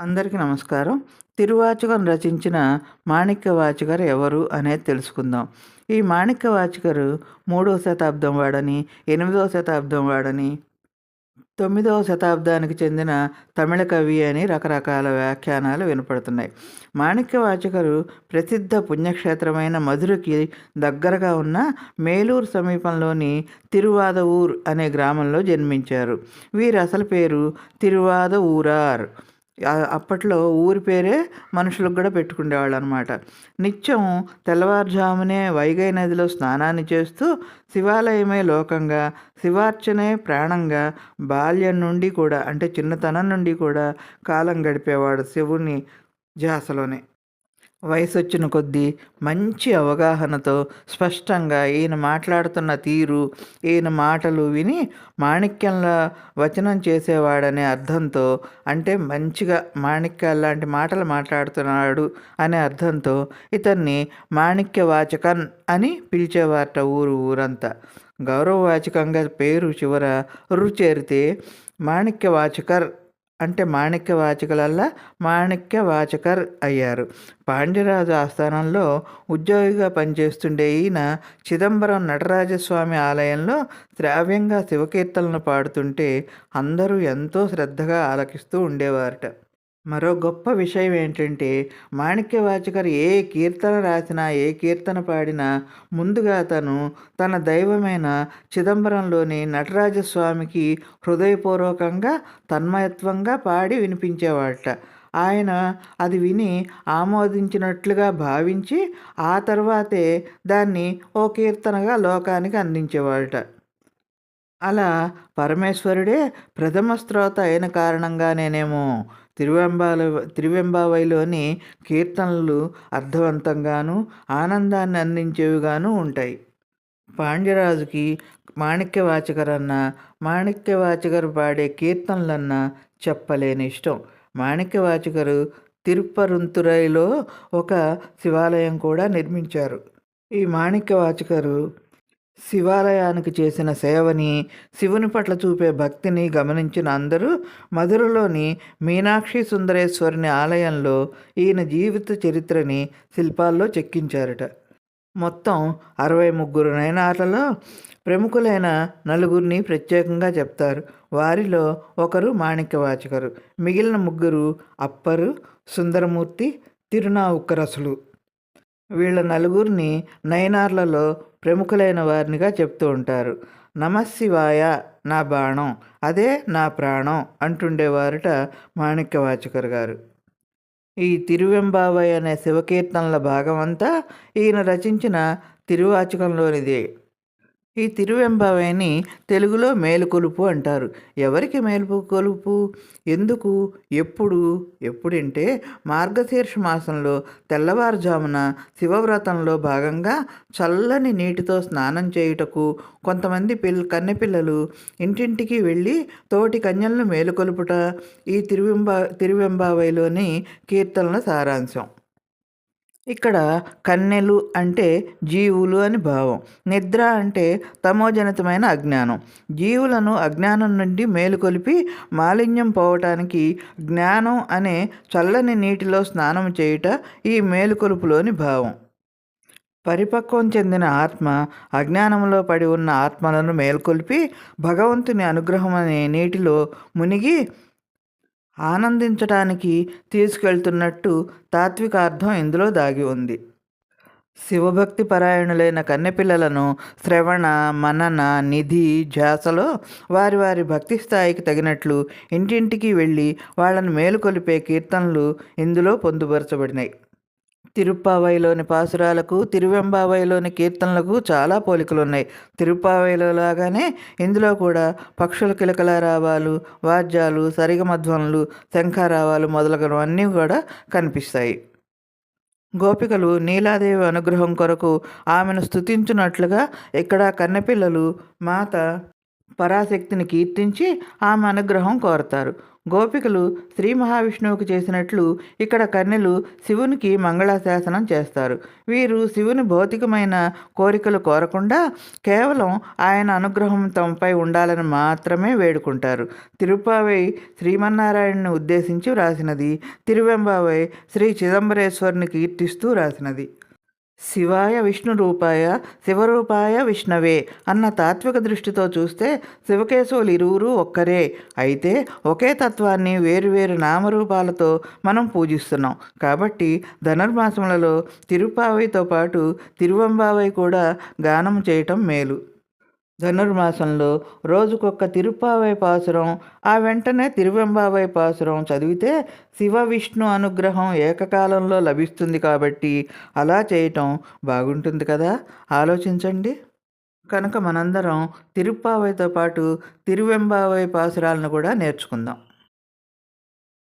అందరికీ నమస్కారం. తిరువాచకం రచించిన మాణిక్య వాచకర్ ఎవరు అనేది తెలుసుకుందాం. ఈ మాణిక్య వాచకరు మూడవ శతాబ్దం వాడని ఎనిమిదవ శతాబ్దం వాడని తొమ్మిదవ శతాబ్దానికి చెందిన తమిళ కవి అని రకరకాల వ్యాఖ్యానాలు వినపడుతున్నాయి. మాణిక్య వాచకరు ప్రసిద్ధ పుణ్యక్షేత్రమైన మధురకి దగ్గరగా ఉన్న మేలూరు సమీపంలోని తిరువాద ఊర్ అనే గ్రామంలో జన్మించారు. వీరి అసలు పేరు తిరువాద ఊరార్ అప్పట్లో ఊరి పేరే మనుషులకు కూడా పెట్టుకునేవాళ్ళు అనమాట నిత్యం తెల్లవారుజామునే వైగై నదిలో స్నానాన్ని చేస్తూ శివాలయమే లోకంగా శివార్చనే ప్రాణంగా బాల్యం నుండి కూడా అంటే చిన్నతనం నుండి కూడా కాలం గడిపేవాడు శివుని ధ్యాసలోనే వయసు వచ్చిన కొద్దీ మంచి అవగాహనతో స్పష్టంగా ఈయన మాట్లాడుతున్న తీరు ఈయన మాటలు విని మాణిక్యంలా వచనం చేసేవాడనే అర్థంతో అంటే మంచిగా మాణిక్యాల లాంటి మాటలు మాట్లాడుతున్నాడు అనే అర్థంతో ఇతన్ని మాణిక్య వాచకన్ అని పిలిచేవారట ఊరు ఊరంతా. గౌరవవాచకంగా పేరు చివర రు చేరితే మాణిక్య వాచకర్ అంటే మాణిక్య వాచకులల్లా మాణిక్య వాచకర్ అయ్యారు. పాండ్యరాజు ఆస్థానంలో ఉద్యోగిగా పనిచేస్తుండే ఈయన చిదంబరం నటరాజస్వామి ఆలయంలో శ్రావ్యంగా శివకీర్తనలు పాడుతుంటే అందరూ ఎంతో శ్రద్ధగా ఆలకిస్తూ ఉండేవారట. మరో గొప్ప విషయం ఏంటంటే మాణిక్యవాచకర్ ఏ కీర్తన రాసినా ఏ కీర్తన పాడినా ముందుగా తను తన దైవమైన చిదంబరంలోని నటరాజస్వామికి హృదయపూర్వకంగా తన్మయత్వంగా పాడి వినిపించేవాడట ఆయన అది విని ఆమోదించినట్లుగా భావించి ఆ తర్వాతే దాన్ని ఓ కీర్తనగా లోకానికి అందించేవాడట అలా పరమేశ్వరుడే ప్రథమ శ్రోత అయిన కారణంగానేనేమో తిరువెంబాల తిరువెంబావైలోని కీర్తనలు అర్థవంతంగాను ఆనందాన్ని అందించేవిగాను ఉంటాయి. పాండ్యరాజుకి మాణిక్యవాచకరన్న మాణిక్యవాచకరు పాడే కీర్తనలన్న చెప్పలేని ఇష్టం. మాణిక్యవాచకరు తిరుపరుంతురైలో ఒక శివాలయం కూడా నిర్మించారు. ఈ మాణిక్యవాచకరు శివాలయానికి చేసిన సేవని శివుని పట్ల చూపే భక్తిని గమనించిన అందరూ మధురలోని మీనాక్షి సుందరేశ్వరుని ఆలయంలో ఈయన జీవిత చరిత్రని శిల్పాల్లో చెక్కించారట. మొత్తం అరవై ముగ్గురు నయనార్లలో ప్రముఖులైన నలుగురిని ప్రత్యేకంగా చెప్తారు. వారిలో ఒకరు మాణిక్యవాచకరు మిగిలిన ముగ్గురు అప్పరు సుందరమూర్తి తిరునావుక్కరసులు వీళ్ళ నలుగురిని నయనార్లలో ప్రముఖులైన వారినిగా చెప్తూ ఉంటారు. నమశివాయ నా బాణం అదే నా ప్రాణం అంటుండేవారట మాణిక్యవాచకర్ గారు. ఈ తిరువెంబావై అనే శివకీర్తనల భాగమంతా ఈయన రచించిన తిరువాచకంలోనిదే. ఈ తిరువెంబవేని తెలుగులో మేలుకొలుపు అంటారు. ఎవరికి మేలుకొలుపు? ఎందుకు? ఎప్పుడు? ఎప్పుడంటే మార్గశీర్ష మాసంలో తెల్లవారుజామున శివవ్రతంలో భాగంగా చల్లని నీటితో స్నానం చేయుటకు కొంతమంది పిల్ల కన్నెపిల్లలు ఇంటింటికి వెళ్ళి తోటి కన్యలను మేలుకొలుపుట ఈ తిరువెంబ తిరువెంబావైలోని కీర్తనల సారాంశం. ఇక్కడ కన్నెలు అంటే జీవులు అని భావం. నిద్ర అంటే తమోజనితమైన అజ్ఞానం. జీవులను అజ్ఞానం నుండి మేలుకొలిపి మాలిన్యం పోవటానికి జ్ఞానం అనే చల్లని నీటిలో స్నానం చేయుట ఈ మేలుకొలుపులోని భావం. పరిపక్వం చెందిన ఆత్మ అజ్ఞానంలో పడి ఉన్న ఆత్మలను మేల్కొల్పి భగవంతుని అనుగ్రహం అనే నీటిలో మునిగి ఆనందించటానికి తీసుకెళ్తున్నట్టు తాత్వికార్థం ఇందులో దాగి ఉంది. శివభక్తి పరాయణులైన కన్నెపిల్లలను శ్రవణ మనన నిధి ధ్యాసలో వారి వారి భక్తి స్థాయికి తగినట్లు ఇంటింటికి వెళ్ళి వాళ్ళను మేలుకొలిపే కీర్తనలు ఇందులో పొందుపరచబడినాయి. తిరుప్పావైలోని పాసురాలకు తిరువెంబావైలోని కీర్తనలకు చాలా పోలికలు ఉన్నాయి తిరుప్పావైలో లాగానే ఇందులో కూడా పక్షుల కిలకల రావాలు వాద్యాలు సరిగమధ్వనులు శంఖారావాలు మొదలగునవన్నీ కూడా కనిపిస్తాయి. గోపికలు నీలాదేవి అనుగ్రహం కొరకు ఆమెను స్తుతించున్నట్లుగా ఇక్కడ కన్నెపిల్లలు మాత పరాశక్తిని కీర్తించి ఆమె అనుగ్రహం కోరతారు. గోపికలు శ్రీ మహావిష్ణువుకు చేసినట్లు ఇక్కడ కన్యలు శివునికి మంగళాశాసనం చేస్తారు. వీరు శివుని భౌతికమైన కోరికలు కోరకుండా కేవలం ఆయన అనుగ్రహం తమపై ఉండాలని మాత్రమే వేడుకుంటారు. తిరుపావై శ్రీమన్నారాయణని ఉద్దేశించి వ్రాసినది తిరువెంబావై శ్రీ చిదంబరేశ్వరుని కీర్తిస్తూ రాసినది శివాయ విష్ణు రూపాయ శివరూపాయ విష్ణవే అన్న తాత్విక దృష్టితో చూస్తే శివకేశవులు ఇరువురు ఒక్కరే. అయితే ఒకే తత్వాన్ని వేరువేరు నామరూపాలతో మనం పూజిస్తున్నాం. కాబట్టి ధనుర్మాసములలో తిరుపావైతో పాటు తిరువంబావై కూడా గానం చేయటం మేలు. ధనుర్మాసంలో రోజుకొక్క తిరుపావై పాసురం ఆ వెంటనే తిరువెంబావై పాసురం చదివితే శివ విష్ణు అనుగ్రహం ఏకకాలంలో లభిస్తుంది కాబట్టి అలా చేయటం బాగుంటుంది కదా. ఆలోచించండి. కనుక మనందరం తిరుప్పావైతో పాటు తిరువెంబావై పాసురాలను కూడా నేర్చుకుందాం.